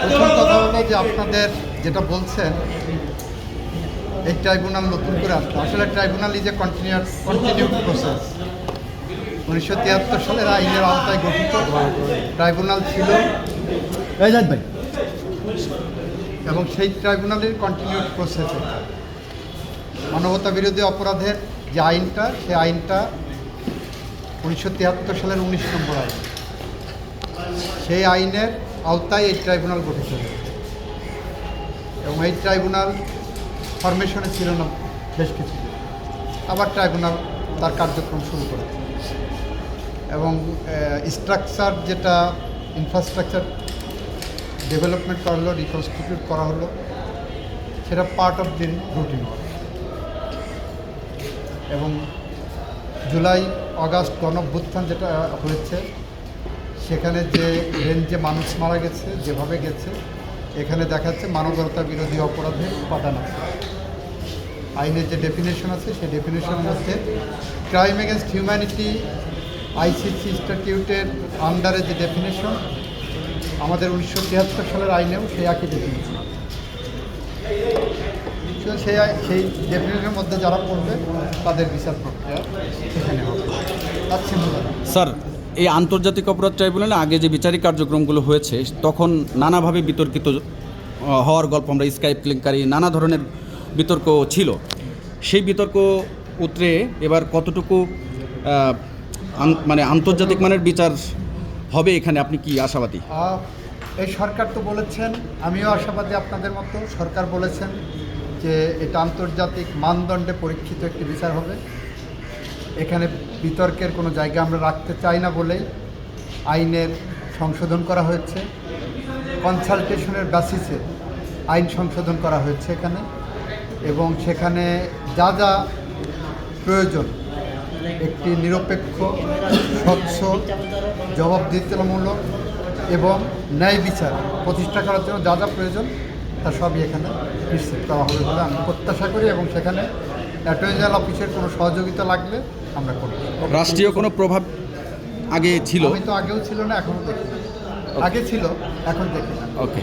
প্রথম কথা হলো যে আপনাদের যেটা বলছেন এই ট্রাইব্যুনাল নতুন করে আসতো আসলে tribunal is a continuous continued process উনিশশো তিয়াত্তর সালের আইনের আওতায় গঠিত ট্রাইব্যুনাল ছিল। ভাই। এবং সেই ট্রাইব্যুনালের কন্টিনিউড প্রসেস মানবতা বিরোধী অপরাধের যে আইনটা সেই আইনটা উনিশশো তিয়াত্তর সালের উনিশ নম্বর আইন। সেই আইনের আওতায় এই ট্রাইব্যুনাল গঠিত। এবং এই ট্রাইব্যুনাল ফরমেশনে ছিল না বেশ কিছু। আবার ট্রাইব্যুনাল তার কার্যক্রম শুরু করে। এবং স্ট্রাকচার যেটা ইনফ্রাস্ট্রাকচার ডেভেলপমেন্ট করা হলো রিকনস্টিটিউট করা হলো, সেটা পার্ট অফ দি রুটিন এবং জুলাই অগাস্ট গণভ্যুত্থান যেটা হয়েছে সেখানে যে রেঞ্জে মানুষ মারা গেছে, যেভাবে গেছে, এখানে দেখাচ্ছে মানবতা বিরোধী অপরাধের উপাদান আছে। আইনের যে ডেফিনেশন আছে, সেই ডেফিনেশনের মধ্যে ক্রাইম এগেনস্ট হিউম্যানিটি আইসিসি ইনস্টিটিউটের আন্ডারে যে ডেফিনেশন আমাদের উনিশশো তিয়াত্তর সালের আইনেও সেই একই ডেফিনেশন সেই সেই ডেফিনেশনের মধ্যে যারা পড়বে, তাদের বিচার প্রক্রিয়া সেখানে হবে। সিম্বল স্যার এই আন্তর্জাতিক অপরাধ ট্রাইব্যুনালে আগে যে বিচারিক কার্যক্রমগুলো হয়েছে, তখন নানাভাবে বিতর্কিত হওয়ার গল্প আমরা স্কাইপ কেলেঙ্কারি নানা ধরনের বিতর্ক ছিল। সেই বিতর্ক উতরে এবার কতটুকু মানে আন্তর্জাতিক মানের বিচার হবে এখানে আপনি কি আশাবাদী? এই সরকার তো বলেছেন, আমিও আশাবাদী আপনাদের মতো। সরকার বলেছেন যে এটা আন্তর্জাতিক মানদণ্ডে পরীক্ষিত একটি বিচার হবে। এখানে বিতর্কের কোনো জায়গা আমরা রাখতে চাই না বলেই আইনের সংশোধন করা হয়েছে। কনসালটেশনের বেসিসে আইন সংশোধন করা হয়েছে এখানে এবং সেখানে যা যা প্রয়োজন, একটি নিরপেক্ষ, স্বচ্ছ, জবাবদিহিতামূলক এবং ন্যায় বিচার প্রতিষ্ঠা করার জন্য যা যা প্রয়োজন তা সবই এখানে নিশ্চিত করা হবে বলে আমি প্রত্যাশা করি এবং সেখানে অ্যাটর্নি জেনারেল অফিসের কোনো সহযোগিতা লাগলে আমরা করি রাষ্ট্রীয় কোনো প্রভাব আগে ছিল? আমি তো আগেও ছিল না এখনও দেখি না। আগে ছিল এখন দেখি না। ওকে